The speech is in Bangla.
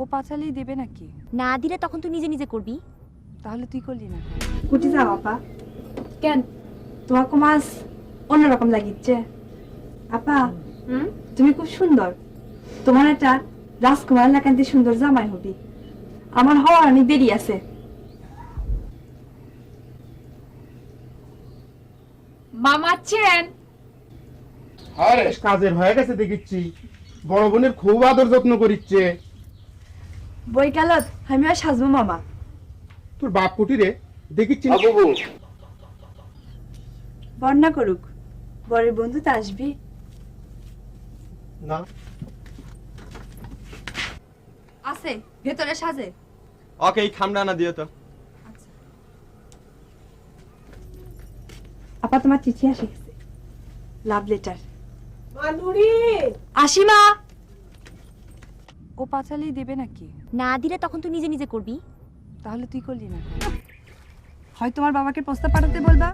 ও দেবে নাকি? না দিলে তখন তুই নিজে নিজে করবি। তাহলে তুই করলি না কুটি যাও আপা। কেন? তোমাকে মাছ অন্যরকম লাগিচ্ছে। আপা তুমি খুব সুন্দর। তোমার একটা রাজকুমার লাগান্তি সুন্দর জামাই হবি। আমার হওয়ার অনেক দেরি আছে। মামা চেন আরে কাজের হয়ে গেছে দেখিচ্ছি। বড় বোনের খুব আদর যত্ন করিচ্ছে। বৈকালত আমি আর সাজবো মামা। তোর বাপ কুটি রে দেখিচ্ছি না করুক বরের বন্ধু তো আসবি। না। আছে ভেতরে সাজে। ওকে এই খামটা না দিও তো। আপা তোমার চিঠি আসে লাভ লেটার মানুরি আসি মা ও পাঁচালি দেবে নাকি? না দিলে তখন তুই নিজে নিজে করবি। তাহলে তুই করলি না হয় তোমার বাবাকে প্রস্তাব পাঠাতে বলবা?